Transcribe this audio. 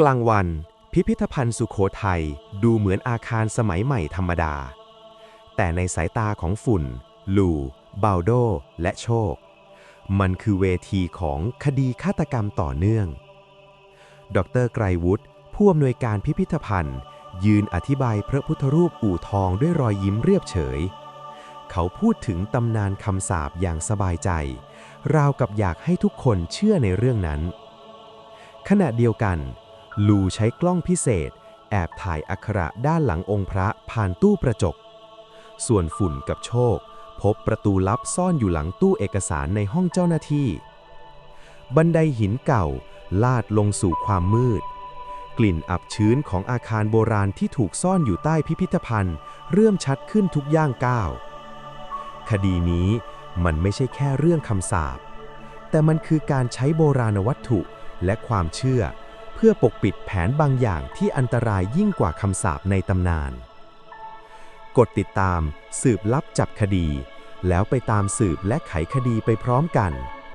กลางวัน พิพิธภัณฑ์สุโขทัยดูเหมือนอาคารสมัยใหม่ธรรมดา แต่ในสายตาของฝุ่น ลูบาลโด และโชค มันคือเวทีของคดีฆาตกรรมต่อเนื่อง ดรไกรวุฒิผู้อำนวยการพิพิธภัณฑ์ ยืนอธิบายพระพุทธรูปอู่ทองด้วยรอยยิ้มเรียบเฉย เขาพูดถึงตำนานคำสาปอย่างสบายใจ ราวกับอยากให้ทุกคนเชื่อในเรื่องนั้น ขณะเดียวกัน ลูใช้กล้องพิเศษ แอบถ่ายอักขระด้านหลังองค์พระผ่านตู้ประจก ส่วนฝุ่นกับโชค พบประตูลับซ่อนอยู่หลังตู้เอกสารในห้องเจ้าหน้าที่ บันไดหินเก่า ลาดลงสู่ความมืด กลิ่นอับชื้นของอาคารโบราณที่ถูกซ่อนอยู่ใต้พิพิธภัณฑ์ เริ่มชัดขึ้นทุกย่างก้าวคดีนี้มันไม่ใช่แค่เรื่องคำสาปแต่มันคือการใช้โบราณวัตถุและความเชื่อ เพื่อปกปิดแผนบางอย่างที่อันตรายยิ่งกว่าคำสาปในตำนาน กดติดตามสืบลับจับคดี แล้วไปตามสืบและไขคดีไปพร้อมกัน